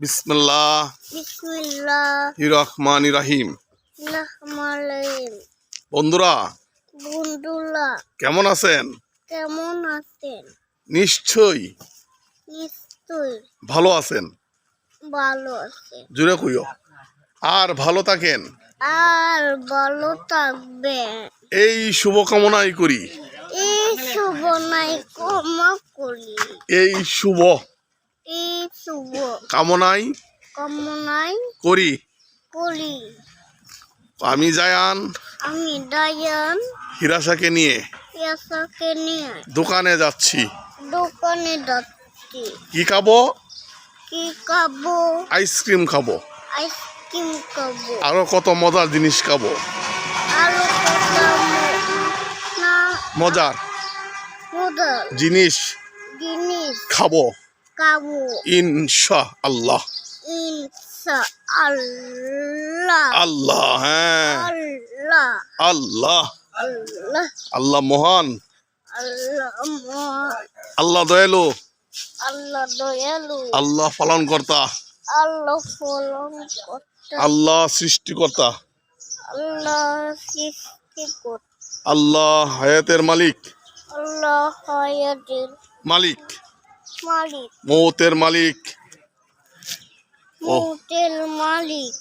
বিসমিল্লাহ। রহমান রাহিম। বন্ধুরা বন্ধুরা। কেমন আছেন? কেমন আছেন? নিশ্চয়ই। নিশ্চয়ই। ভালো আছেন? ভালো আছেন জুড়ে কইও। আর ভালো থাকেন? আর ভালো থাকবেন। এই শুভকামনাই করি। এই শুভ নাই করি। এই শুভ কামনাই কামনাই করি। করি। আমি জায়ান আমি ডায়ান হিরাশাকে নিয়ে ইয়াসাকে নিয়ে দোকানে যাচ্ছি। দোকানে যাচ্ছি। কি খাব? কি খাব? আইসক্রিম খাব। আইসক্রিম খাব। আরও কত মজার জিনিস খাব। আলু খাব না মজার জিনিস জিনিস। খাব। খাব ইনশা আল্লাহ ইনসা আল্লাহ। আল্লাহ। হ্যাঁ আল্লাহ। আল্লাহ আল্লাহ আল্লাহ মহান। আল্লাহ দয়ালু। আল্লাহ দয়ালু। আল্লাহ পালন কর্তা আল্লাহ ফলন করতে আল্লাহ সৃষ্টিকর্তা। আল্লাহ সৃষ্টি করতে আল্লাহ হায়াতের মালিক। আল্লাহ হায়াতের মালিক। মৌতের মালিক।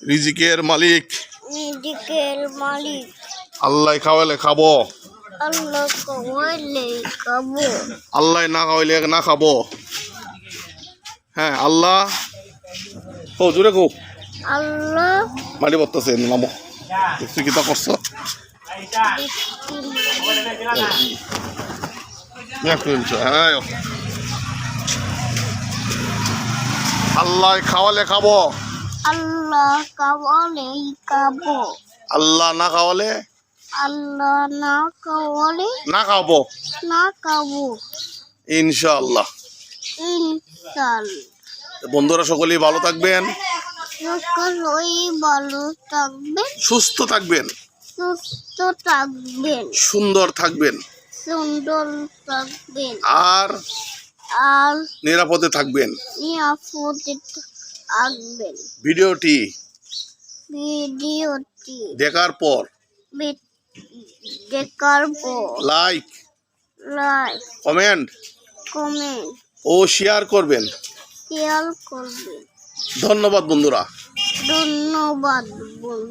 রিজিকের মালিক। আল্লাহ খাওয়াইলে খাব। আল্লাহ কমাইলে খাব। আল্লাহ না খাওয়াইলে না খাব। হ্যাঁ আল্লাহ। ও জোরে কো আল্লাহ। মাটি পড়তেছে নামো। দেখছি কিতা করছ। হ্যাঁ আল্লাহ খাওয়ালে খাব। আল্লাহ কাওয়ালে খাব। আল্লাহ না খাওয়ালে? আল্লাহ না খাওয়ালে না খাব। না খাব। ইনশাআল্লাহ। ইনশাল বন্ধুরা সকলেই ভালো থাকবেন। সকলই ভালো থাকবেন। সুস্থ থাকবেন। সুস্থ থাকবেন। সুন্দর থাকবেন। সুন্দর থাকবেন। আর আর নিরাপদে থাকবেন। নিরাপদে থাকবেন। ভিডিওটি ভিডিওটি দেখার পর দেখার পর লাইক লাইক কমেন্ট কমেন্ট ও শেয়ার করবেন। শেয়ার করবেন। ধন্যবাদ বন্ধুরা। ধন্যবাদ বল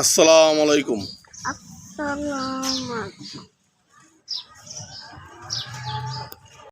আসসালামু আলাইকুম। আসসালাম